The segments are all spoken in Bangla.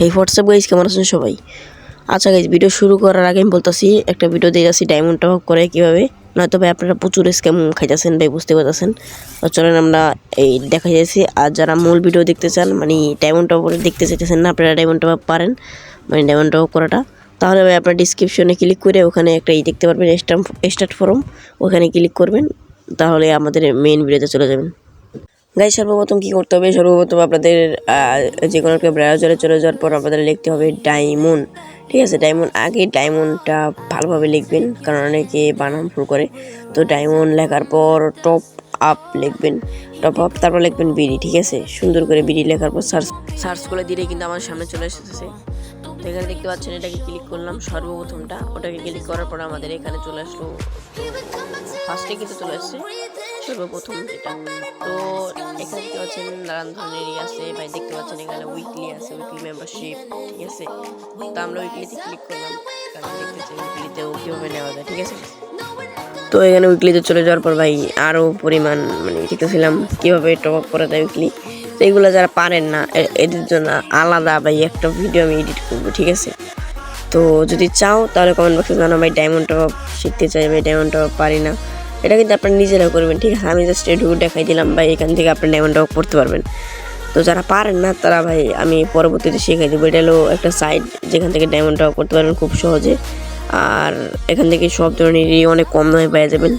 হেই হোয়াটসঅ্যাপ গাইজ কেমন আছেন সবাই? আচ্ছা গাইজ ভিডিও শুরু করার আগে আমি বলতেছি, একটা ভিডিও দিয়ে যাচ্ছি ডায়মন্ড টপ করে কীভাবে। নয়তো ভাই, আপনারা প্রচুর স্ক্যাম খাইতেছেন, ভাই, বুঝতে পারতেছেন। তো চলেন আমরা এই দেখা যাচ্ছি। আর যারা মূল ভিডিও দেখতে চান মানে ডায়মন্ড টপ দেখতে চাইতেছেন না, আপনারা ডায়মন্ড টপ পারেন মানে ডায়মন্ড টপ করাটা। তাহলে ভাই, আপনার ডিসক্রিপশনে ক্লিক করে ওখানে একটা ই দেখতে পারবেন স্টাম্প স্টার্ট ফর্ম ওখানে ক্লিক করবেন, তাহলে আমাদের মেইন ভিডিওতে চলে যাবেন। গাই সর্বপ্রথম কী করতে হবে? সর্বপ্রথম আপনাদের যে কোনো একটা ব্রাউজারে চলে যাওয়ার পর আপনাদের লিখতে হবে ডায়মন্ড ঠিক আছে? ডায়মন্ড আগে ডায়মন্ডটা ভালোভাবে লিখবেন, কারণ অনেকে বানান ভুল করে। তো ডায়মন্ড লেখার পর টপ আপ লিখবেন টপ আপ তারপর লিখবেন বিডি, ঠিক আছে? সুন্দর করে বিডি লেখার পর সার্চ সার্চ করে দিলেই কিন্তু আমার সামনে চলে এসেছে। তো এখানে দেখতে পাচ্ছেন, এটাকে ক্লিক করলাম, সর্বপ্রথমটা, ওটাকে ক্লিক করার পর আমাদের এখানে চলে আসলো। ফার্স্টে কিন্তু চলে আসছে সর্বপ্রথম যেটা তো এখানে দেখতে পাচ্ছেন নানান ধরনেরই আছে ভাই দেখতে পাচ্ছেন এখানে উইকলি আছে উইকলি মেম্বারশিপ ঠিক আছে তো আমরা উইকলিতে ক্লিক করলাম কারণ দেখতে চাই উইকলিতেও কীভাবে নেওয়া যায় ঠিক আছে তো এখানে উইকলিতে চলে যাওয়ার পর ভাই আরও পরিমাণ মানে দেখতেছিলাম কীভাবে টপ আপ করা যায় উইকলি তো এগুলো যারা পারেন না এদের জন্য আলাদা ভাই একটা ভিডিও আমি এডিট করব, ঠিক আছে? তো যদি চাও তাহলে কমেন্ট বক্সে জানাও ভাই ডায়মন্ড টপ শিখতে চাই ভাই ডায়মন্ড টপ পারি না। এটা কিন্তু আপনারা নিজেরা করবেন, ঠিক আছে? আমি জাস্ট এটুকু দেখাই দিলাম, ভাই, এখান থেকে আপনি ডায়মন্ড টপ করতে পারবেন। তো যারা পারেন না, তারা ভাই, আমি পরবর্তীতে শিখাই দেবো। এটা হলো একটা সাইট যেখান থেকে ডায়মন্ড টপ করতে পারবেন খুব সহজে। আর এখান থেকে সব ধরনেরই অনেক কম দামে পেয়ে যাবেন।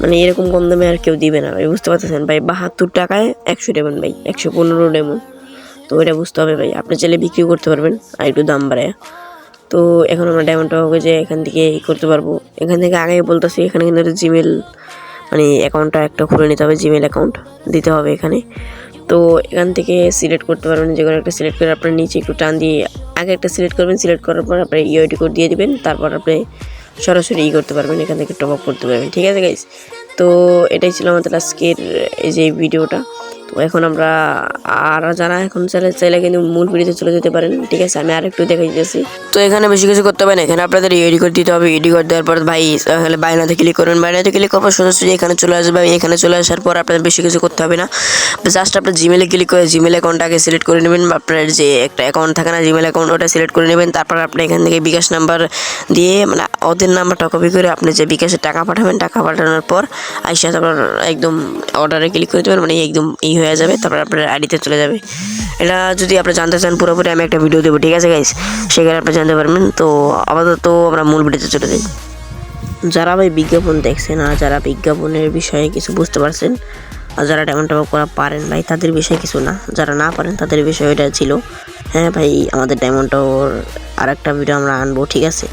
মানে এরকম কম দামে আর কেউ দিবে না, ভাই, বুঝতে পারতেছেন? ভাই, বাহাত্তর টাকায় একশো ডেমন ভাই, একশো পনেরো ডেমন তো এটা বুঝতে হবে, ভাই। আপনি চাইলে বিক্রি করতে পারবেন, আর একটু দাম বাড়ায়। তো এখন আমরা ডায়মন্ড টপকে যে এখান থেকে ই করতে পারব। এখান থেকে আগে বলতেছি, এখানে কিন্তু একটা জিমেল মানে অ্যাকাউন্টটা একটা খুলে নিতে হবে জিমেল অ্যাকাউন্ট দিতে হবে এখানে। তো এখান থেকে সিলেক্ট করতে পারবেন, যে কোনো একটা সিলেক্ট করে আপনার নিচে একটু টান দিয়ে আগে একটা সিলেক্ট করবেন সিলেক্ট করার পর আপনি ইউআইডি কোড দিয়ে দিবেন, তারপর আপনি সরাসরি ই করতে পারবেন, এখান থেকে টপ আপ করতে পারবেন। ঠিক আছে গাইজ তো এটাই ছিল আমাদের আজকের এই যে ভিডিওটা এখন আমরা আর যারা এখন চাইলে চাইলে কিন্তু মূল ভিডিওতে চলে যেতে পারেন, ঠিক আছে? আমি আর একটু দেখাই দিতেছি। তো এখানে বেশি কিছু করতে হবে না, এখানে আপনাদের এডি করে দিতে হবে এডি করে দেওয়ার পর ভাই, তাহলে বাইনাতে ক্লিক করবেন বাইনাতে ক্লিক করার পর সোজাসুজি এখানে চলে আসবে এখানে চলে আসার পর আপনাদের বেশি কিছু করতে হবে না। জাস্ট আপনার জিমেলে ক্লিক করে জিমেল অ্যাকাউন্টটাকে সিলেক্ট করে নেবেন, আপনার যে একটা অ্যাকাউন্ট থাকে না জিমেল অ্যাকাউন্ট ওটা সিলেক্ট করে নেবেন। তারপর আপনি এখান থেকে বিকাশ নাম্বার দিয়ে মানে ওদের নাম্বারটা কপি করে আপনি যে বিকাশে টাকা পাঠাবেন, টাকা পাঠানোর পর আইসা তারপর একদম অর্ডারে ক্লিক করে দেবেন মানে একদম ই হয়ে যাবে, তারপর আপনার আইডিতে চলে যাবে। এটা যদি আপনি জানতে চান, পুরোপুরি আমি একটা ভিডিও দেবো, ঠিক আছে গাইস সেখানে আপনি জানতে পারবেন। তো আপাতত আমরা মূল ভিডিওতে চলে যাই। যারা ভাই বিজ্ঞাপন দেখছেন আর যারা বিজ্ঞাপনের বিষয়ে কিছু বুঝতে পারছেন, আর যারা তেমন টাকা করা পারেন ভাই, তাদের বিষয়ে কিছু না। যারা না পারেন, তাদের বিষয় এটা ছিল। হ্যাঁ ভাই, আমাদের ডায়মন্ডটার আর একটা ভিডিও আমরা আনব, ঠিক আছে?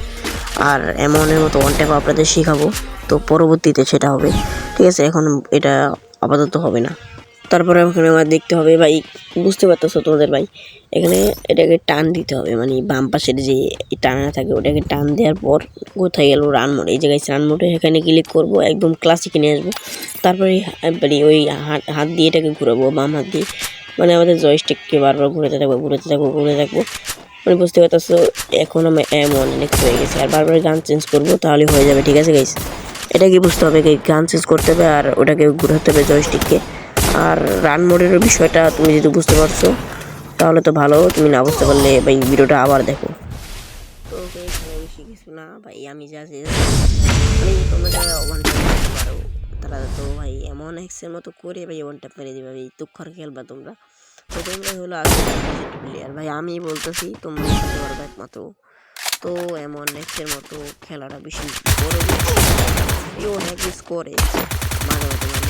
আর এমনের মতো ওয়ান টাইপ আপনাদের শেখাবো। তো পরবর্তীতে সেটা হবে। ঠিক আছে, এখন এটা আপাতত হবে না। তারপরে ওখানে আমার দেখতে হবে ভাই, বুঝতে পারতেছো তোমাদের ভাই? এখানে এটাকে টান দিতে হবে মানে বাম পাশের যে টানা থাকে ওটাকে টান দেওয়ার পর কোথায় গেল রান মোড এই জায়গায় রান মোডে এখানে ক্লিক করব, একদম ক্লাসিকে নিয়ে আসব। তারপরে মানে ওই হাত হাত দিয়ে এটাকে ঘুরাবো, বাম হাত দিয়ে। মানে আমাদের জয়স্টিককে বারবার ঘুরাতে থাকব ঘুরাতে থাকব ঘুরে থাকব। মানে বুঝতে পারতেছো, এখন আমি এমন অনেক হয়ে গেছে। আর বারবার গান চেঞ্জ করব তাহলে হয়ে যাবে, ঠিক আছে গাইস এটা কি বুঝতে হবে গান চেঞ্জ করতে হবে আর ওটাকে ঘুরাতে হবে জয়স্টিককে আর রান মোডের বিষয়টা তুমি যদি বুঝতে পারছ, তাহলে তো ভালো। তুমি না বুঝতে পারলে ভাই ভিডিওটা আবার দেখো। তো বেশি না ভাই, আমি যা তারা তো ভাই এমন এক্সের মতো করে ভাই ওয়ান ট্যাপ মেরে দিবে ভাই তুক্ষর খেলবা তোমরা। তো তোমরা হলো প্লেয়ার ভাই আমি বলতেছি, তোমরা খেলতে পারবে একমাত্র। তো এমন এক্সের মতো খেলাটা বেশি বড় ইও হ্যাকিস করে মাঝে মাঝে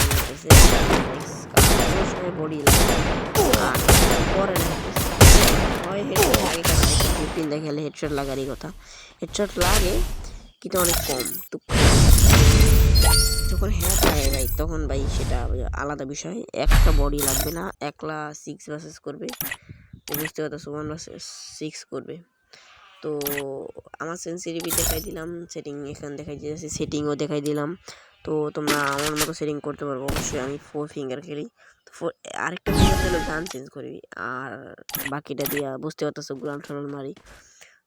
মনে হয় ফিফটিন দেখালে হেডশট লাগারই কথা হেডশট লাগে কিন্তু অনেক কম যখন হ্যাক লাগে ভাই তখন ভাই সেটা আলাদা বিষয় একটা বডি লাগবে না একলা সিক্স ভার্সেস করবে বুঝতে পারতো ওয়ান ভার্সেস সিক্স করবে তো আমার সেন্সিটিভি দেখাই দিলাম সেটিং এখানে দেখাই দিয়েছি সেটিংও দেখাই দিলাম তো তোমরা আমার মতো সেটিং করতে পারব। অবশ্যই আমি ফোর ফিঙ্গার খেলি। তো ফোর আরেকটা ফিঙ্গার হলো গান চেঞ্জ করবি আর বাকিটা দিয়া বুঝতে পারতেছো গুলান টলান মারি।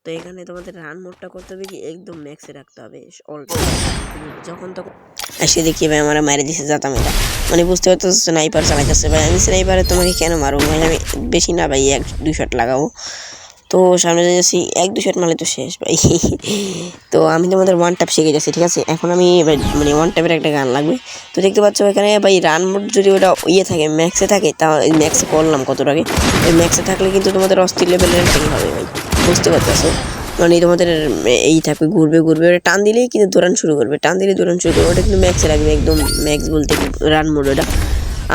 তো এখানে তোমাদের রান মোডটা করতে হবে কি, একদম ম্যাক্সে রাখতে হবে। যখন তখন এসে দেখি ভাই আমার মারি দিছে যাতাম এটা মানে বুঝতে পারতো স্নাইপার চালাইতেছে। ভাই আমি স্নাইপারে তোমাকে কেন মারবো? ভাই আমি বেশি না ভাই, এক, দুই শট লাগাবো। তো সামনে যাচ্ছি, এক দু শট মারলে তো শেষ ভাই। তো আমি তোমাদের ওয়ান ট্যাপ শিখে যাচ্ছি, ঠিক আছে? এখন আমি মানে ওয়ান ট্যাপের একটা গান লাগবে। তো দেখতে পাচ্ছ এখানে ভাই রান মোড যদি ওটা ইয়ে থাকে ম্যাক্সে থাকে তা ম্যাক্সে করলাম কতটাকে ওই ম্যাক্সে থাকলে কিন্তু তোমাদের অস্থির লেভেলের র্যাঙ্কিং হবে ভাই, বুঝতে পারতেছো? মানে তোমাদের এই থাকবে ঘুরবে ঘুরবে, ওটা টান দিলেই কিন্তু দৌড়ান শুরু করবে, টান দিলে দৌড়ান শুরু করবে, ওটা কিন্তু ম্যাক্সে লাগবে একদম ম্যাক্স বলতে রান মোড ওটা।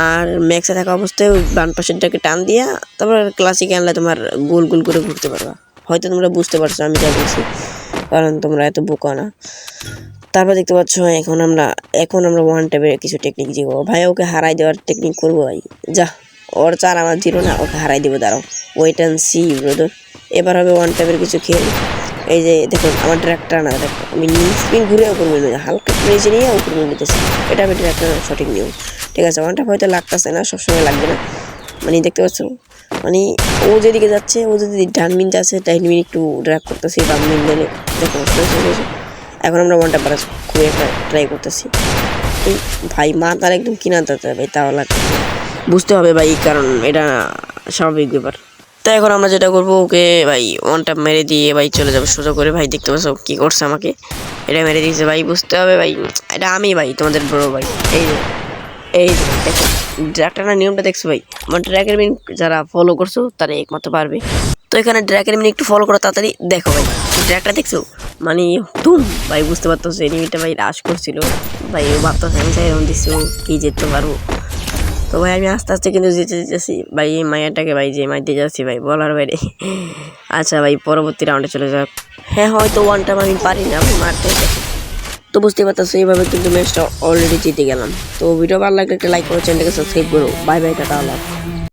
আর ম্যাক্সে থাকা অবস্থায় বাম পাশেরটাকে টান দিয়া তারপর ক্লাসিকে আনলে তোমার গোল গোল করে ঘুরতে পারবা। হয়তো তোমরা বুঝতে পারছ, আমি যা বলছি, কারণ তোমরা এত বোকা না। তারপর দেখতে পাচ্ছ, এখন আমরা এখন আমরা ওয়ান টাইপের কিছু টেকনিক শিখব ভাই, ওকে হারাই দেওয়ার টেকনিক করব ভাই। যা, ওর চার আমার জিরো না, ওকে হারাই দেবো, দাঁড়াও। ওয়েট অ্যান্ড সি ব্রদর এবার হবে ওয়ান টাইপের কিছু খেল। এই যে দেখুন আমার ট্র্যাক্টর না, দেখো, আমি স্পিন ঘুরে উপর মেলে হালকা নিয়ে উপর মেলে এটা আমি ট্র্যাক্টর সঠিক নিয়ম। ঠিক আছে ওয়ান টাইপ হয়তো লাগতেছে না, সবসময় লাগবে না। মানে দেখতে পাচ্ছ? মানে ও যেদিকে যাচ্ছে, ও যদি ডান মিন যাচ্ছে ডাইন মিন একটু ড্রাগ করতেছি, বাম মিন দিলে। এখন আমরা ওয়ানটা পারা খুবই একটা ট্রাই করতেছি। এই ভাই, মা তার একদম কিনা তাতে ভাই, তাও লাগতেছে বুঝতে হবে ভাই, কারণ এটা স্বাভাবিক ব্যাপার। তাই এখন আমরা যেটা করব, ওকে ভাই ওয়ান ট্যাপ মেরে দিয়ে ভাই চলে যাব সোজা করে। ভাই, দেখতে পাচ্ছ কী করছে আমাকে? এটা মেরে দিয়েছে ভাই, বুঝতে হবে ভাই। এটা আমি ভাই, তোমাদের বড় ভাই। এই এই ড্র্যাগটার নিয়মটা দেখছ ভাই? আমার ড্র্যাগের মিন যারা ফলো করছ, তারা একমাত্র পারবে। তো এখানে ড্র্যাগের মিন একটু ফলো করো, তাড়াতাড়ি দেখো ভাই। ড্র্যাগটা দেখছ? মানে তুম ভাই বুঝতে পারতো এনিমিটা ভাই রাশ করছিল। ভাই ও ভাবতো আমি চাই এরকম দিচ্ছি ও কি যেতে পারব। তো ভাই আমি আস্তে আস্তে কিন্তু যেতে যেতেছি। ভাই এই মায়াটাকে ভাই যে মাইতে যাচ্ছি ভাই, বলার বাইরে। আচ্ছা ভাই, পরবর্তী রাউন্ডে চলে যাক। হ্যাঁ হয়তো ওয়ান টাইম আমি পারি না, মারতে তো বুঝতে পারতেছো, এইভাবে কিন্তু ম্যাচটা অলরেডি জিতে গেলাম তো ভিডিও ভালো লাগলে একটা লাইক করো চ্যানেলটাকে সাবস্ক্রাইব করো বাই বাই টাটা, আল্লাহ।